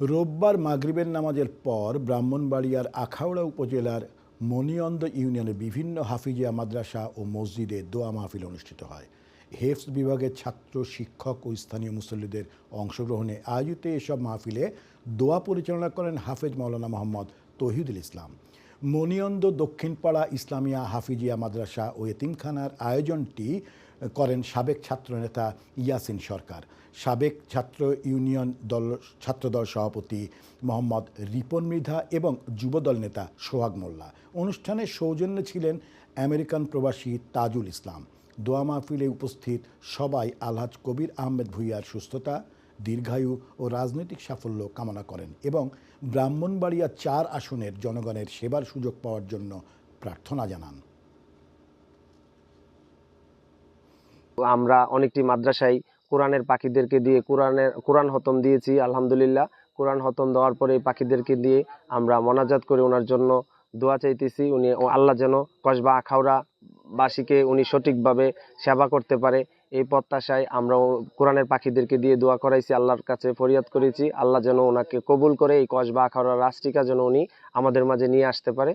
রোববার মাগরিবের নামাজের পর ব্রাহ্মণবাড়িয়ার আখাউড়া উপজেলার মনিয়ন্দ ইউনিয়নের বিভিন্ন হাফিজিয়া মাদ্রাসা ও মসজিদে দোয়া মাহফিল অনুষ্ঠিত হয়। হেফস বিভাগের ছাত্র, শিক্ষক ও স্থানীয় মুসল্লিদের অংশগ্রহণে আয়োজিত এসব মাহফিলে দোয়া পরিচালনা করেন হাফেজ মৌলানা মোহাম্মদ তহিদুল ইসলাম। মনিয়ন্দ দক্ষিণপাড়া ইসলামিয়া হাফিজিয়া মাদ্রাসা ও এতিমখানার আয়োজনটি করেন সাবেক ছাত্রনেতা ইয়াসিন সরকার। সাবেক ছাত্র ইউনিয়ন দল, ছাত্রদল সভাপতি মোহাম্মদ রিপন মৃধা এবং যুবদল নেতা সোহাগ মোল্লা। অনুষ্ঠানে সৌজন্যে ছিলেন আমেরিকান প্রবাসী তাজুল ইসলাম। দোয়া মাহফিলে উপস্থিত সবাই আলহাজ কবির আহমেদ ভুইয়ার সুস্থতা দীর্ঘায়ু ও রাজনৈতিক সাফল্য কামনা করেন এবং ব্রাহ্মণবাড়িয়া চার আসনের জনগণের সেবার সুযোগ পাওয়ার জন্য প্রার্থনা জানান। আমরা অনেকটি মাদ্রাসায় কোরআনের পাখিদেরকে দিয়ে কোরআনের, কোরআন হতম দিয়েছি, আলহামদুলিল্লাহ। কোরআন হতম দেওয়ার পরে এই পাখিদেরকে দিয়ে আমরা মোনাজাত করে ওনার জন্য দোয়া চাইতেছি। উনি, আল্লাহ যেন কসবা, আখাউড়া বাসীকে উনি সঠিকভাবে সেবা করতে পারে। এই প্রত্যাশায় আমরা কোরআনের পাখিদেরকে দিয়ে দোয়া করাইছি, আল্লাহর কাছে ফরিয়াদ করেছি। আল্লাহ যেন ওনাকে কবুল করে এই কসবা আখাউড়া রাষ্ট্রিকা যেন উনি আমাদের মাঝে নিয়ে আসতে পারে।